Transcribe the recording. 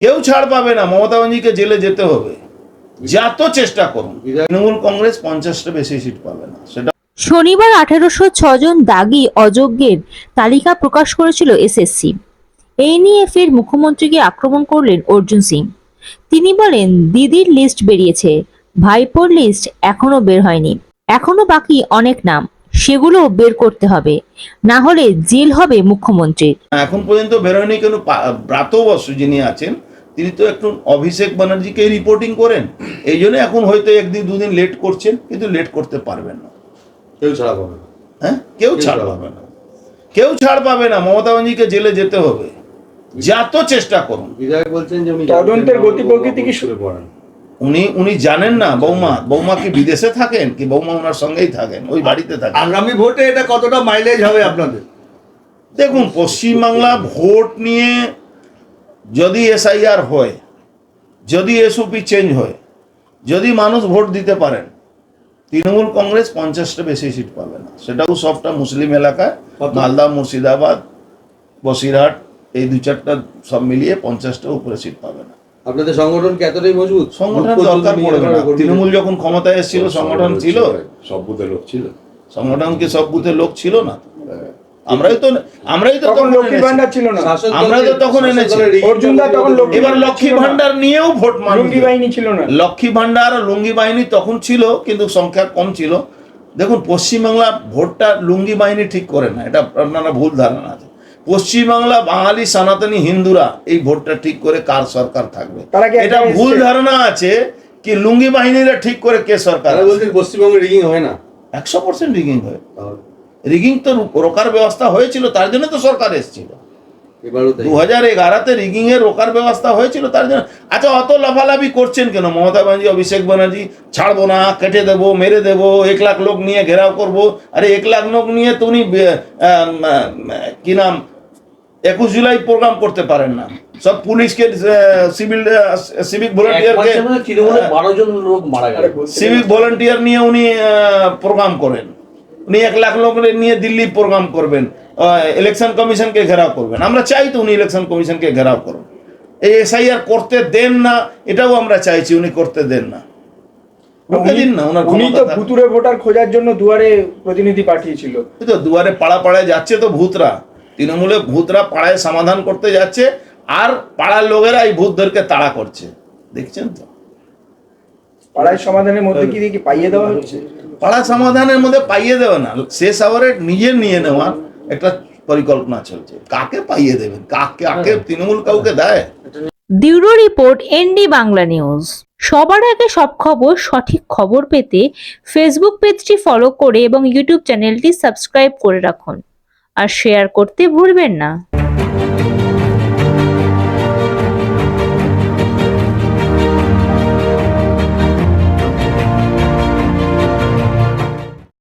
কেউ ছাড় পাবে না মমতা ব্যানার্জিকে জেলে যেতে হবে। যত চেষ্টা করুন তৃণমূল কংগ্রেস পঞ্চাশটা বেশি সিট পাবে না সেটা শনিবার আঠেরোশো ছজন দাগি অযোগ্যের তালিকা প্রকাশ করেছিল এসএসসি। এই নিয়ে ফের মুখ্যমন্ত্রীকে আক্রমণ করলেন অর্জুন সিং। তিনি বলেন দিদির লিস্ট বেরিয়েছে ভাইপোর লিস্ট এখনও বের হয়নি। এখনও বাকি অনেক নাম সেগুলো বের করতে হবে। না হলে জেল হবে মুখ্যমন্ত্রীর। এখন পর্যন্ত বেরোয়নি কেন পা- ব্রাত যিনি আছেন তিনি তো একটু অভিষেক ব্যানার্জিকে রিপোর্টিং করেন। এই জন্য এখন হয়তো একদিন দুদিন লেট করছেন কিন্তু লেট করতে পারবেন না। কেউ ছাড়া পাবে না। হ্যাঁ? কেউ ছাড় পাবে না। কেউ ছাড় পাবে না। মমতা ব্যানার্জিকে জেলে যেতে হবে। যত চেষ্টা করুন। বিধায়ক বলছেন যে উনি তদন্তের গতি প্রকৃতি কি শুরু পড়েন। উনি উনি জানেন না বৌমা। বৌমা কি বিদেশে থাকেন কি বৌমা ওনার সঙ্গেই থাকেন? ওই বাড়িতে থাকেন। আগামী ভোটে এটা কতটা মাইলেজ হবে আপনাদের? দেখুন পশ্চিমবাংলা ভোট নিয়ে যদি এসআইআর হয় যদি এসওপি চেঞ্জ হয় যদি মানুষ ভোট দিতে পারেন তৃণমূল কংগ্রেস পঞ্চাশটা বেশি সিট পাবে না। সেটাও সবটা মুসলিম এলাকায় মালদা মুর্শিদাবাদ বসিরহাট এই দু চারটা সব মিলিয়ে পঞ্চাশটা উপরে সিট পাবে না। আপনাদের সংগঠন কি এতটাই মজবুত? সংগঠন দরকার পড়বে না। তৃণমূল যখন ক্ষমতায় এসেছিল সংগঠন ছিল। সব বুথে লোক ছিল। সংগঠন কি সব বুথে লোক ছিল না? আমরাই তো আমরাই তো তখন লক্ষ্মী ভান্ডার ছিল না। আমরা তো তখন এনেছি। অর্জুন দা তখন লক্ষ্মী এবার লক্ষ্মী ভান্ডার নিয়েও ভোট লুঙ্গি বাহিনী ছিল না। লক্ষ্মী ভান্ডার আর লুঙ্গি বাহিনী তখন ছিল কিন্তু সংখ্যা কম ছিল। দেখুন পশ্চিমবাংলা ভোটটা লুঙ্গি বাহিনী ঠিক করে না এটা আপনারা ভুল ধারণা আছে। পশ্চিমবাংলা বাঙালি সনাতনী হিন্দুরা এই ভোটটা ঠিক করে কার সরকার থাকবে? এটা ভুল ধারণা আছে কি লুঙ্গি বাহিনীরা ঠিক করে কে সরকার পশ্চিমবঙ্গে রিগিং হয় না। একশো পার্সেন্ট রিগিং হয়। রিগিং তো রোকার ব্যবস্থা হয়েছিল তার জন্য তো সরকার এসেছিল। দু হাজার এগারোতে রিগিং এর রোকার ব্যবস্থা হয়েছিল তার জন্য আচ্ছা অত লাফালাফি করছেন কেন? মমতা ব্যানার্জি অভিষেক ব্যানার্জি ছাড়বো না কেটে দেবো মেরে দেবো এক লাখ লোক নিয়ে ঘেরাও করব। আরে এক লাখ লোক নিয়ে তো উনি কি নাম? একুশ জুলাই প্রোগ্রাম করতে পারেন না। সব পুলিশকে সিভিল সিভিক ভলেন্টিয়ারকে বারো জন লোক মারা গেল। সিভিক ভলেন্টিয়ার নিয়ে উনি প্রোগ্রাম করেন। উনি এক লাখ লোক নিয়ে দিল্লি প্রোগ্রাম করবেন ইলেকশন কমিশনকে ঘেরাও করবেন। আমরা চাই তো উনি ইলেকশন কমিশনকে ঘেরাও করুন এই এসআইআর করতে দেন না এটাও আমরা চাইছি উনি করতে দেন না। দিন না ওনার উনি তো ভুতুরে ভোটার খোঁজার জন্য দুয়ারে প্রতিনিধি পাঠিয়েছিল। তো দুয়ারে পাড়া পাড়ায় যাচ্ছে তো ভূতরা। তৃণমূলে ভূতরা পাড়ায় সমাধান করতে যাচ্ছে আর পাড়ার লোকেরা এই ভূতদেরকে তাড়া করছে। দেখছেন তো? পাড়ায় সমাধানের মধ্যে কি পাইয়ে দেওয়া হচ্ছে? পাড়া সমাধানের মধ্যে পাইয়ে দেবে না। শেষ আওয়ারে নিজের নিয়ে নেওয়ার একটা পরিকল্পনা চলছে। কাকে পাইয়ে দেবেন? কাকে কাকে তৃণমূল কাউকে দেয়? Bureau report ND Bangla news. সবার আগে সব খবর সঠিক খবর পেতে ফেসবুক পেজটি ফলো করে এবং ইউটিউব চ্যানেলটি সাবস্ক্রাইব করে রাখুন। আর শেয়ার করতে ভুলবেন না।